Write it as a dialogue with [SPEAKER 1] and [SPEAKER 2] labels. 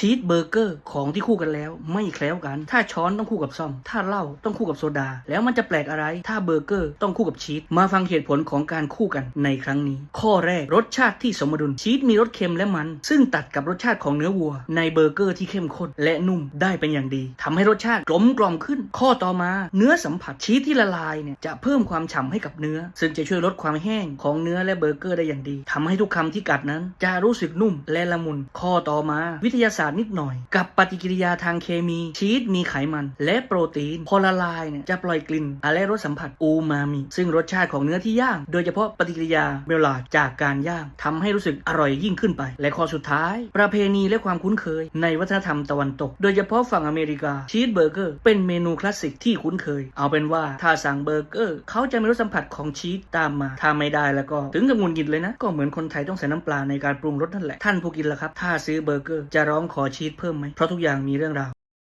[SPEAKER 1] ชีสเบอร์เกอร์ของที่คู่กันแล้ว ไม่แคล้วกัน ถ้าช้อนต้องคู่กับซ่อม ถ้าเหล้าต้องคู่กับโซดา แล้วมันจะแปลกอะไร ถ้าเบอร์เกอร์ต้องคู่กับชีสมาฟังเหตุผลของการคู่กันในครั้งนี้ ข้อแรกรสชาติที่สมดุลชีสมีรสเค็มและมัน ซึ่งตัดกับรสชาติของเนื้อวัว ในเบอร์เกอร์ที่เข้มข้นและนุ่มได้เป็นอย่างดีทำให้รสชาติกลมกล่อมขึ้น ข้อต่อมา เนื้อสัมผัสชีสที่ละลายเนี่ยจะเพิ่มความฉ่ำให้กับเนื้อ ซึ่งจะช่วยลดความแห้งของเนื้อและเบอร์เกอร์ได้อย่างดีทำให้ทุกคำที่กัดนั้น จะรู้สึกนุ่มและละมุนข้อต่อมา วิทยาศาสตร์นิดหน่อย กับปฏิกิริยาทางเคมี ชีสมีไขมัน และโปรตีนพอละลายเนี่ยจะปล่อยกลิ่นและรสสัมผัสอูมามิ ซึ่งรสชาติของเนื้อที่ย่าง โดยเฉพาะปฏิกิริยาเมลลาจากการย่างทำให้รู้สึกอร่อยยิ่งขึ้นไป และข้อสุดท้าย ประเพณีและความคุ้นเคย ในวัฒนธรรมตะวันตก โดยเฉพาะฝั่งอเมริกาชีสเบอร์เกอร์เป็นเมนูคลาสสิกที่คุ้นเคย เอาเป็นว่าถ้าสั่งเบอร์เกอร์เขาจะมีรสสัมผัสของชีสตามมาถ้าไม่ได้แล้วก็ถึงกับงุนงิดเลยนะ ก็เหมือนคนไทยต้องใส่น้ำปลาในการปรุงรสนั่นแหละท่านผู้กินล่ะครับ ถ้าซื้อเบอร์เกอร์จะร้องขออชีสเพิ่มไหมเพราะทุกอย่างมีเรื่องราว